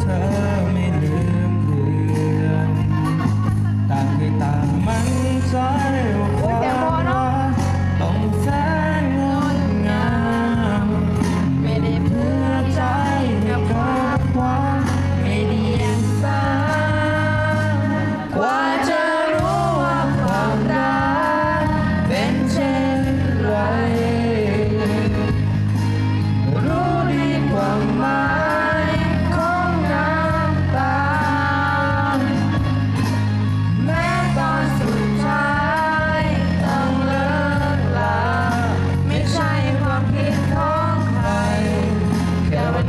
เธอไม่ลืมเลือนตางไปตางมันใจ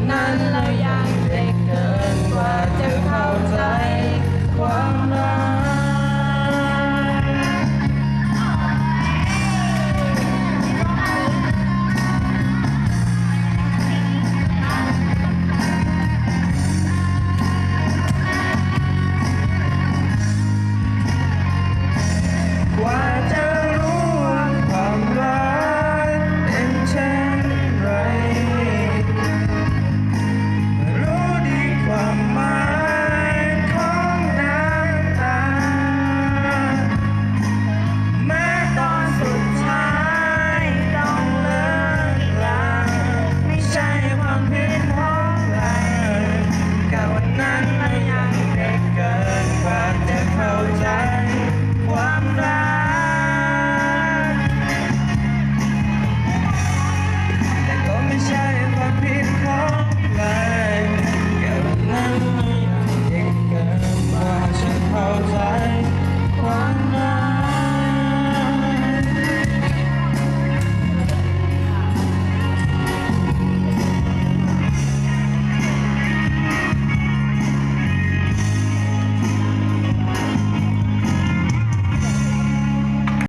难了样的歌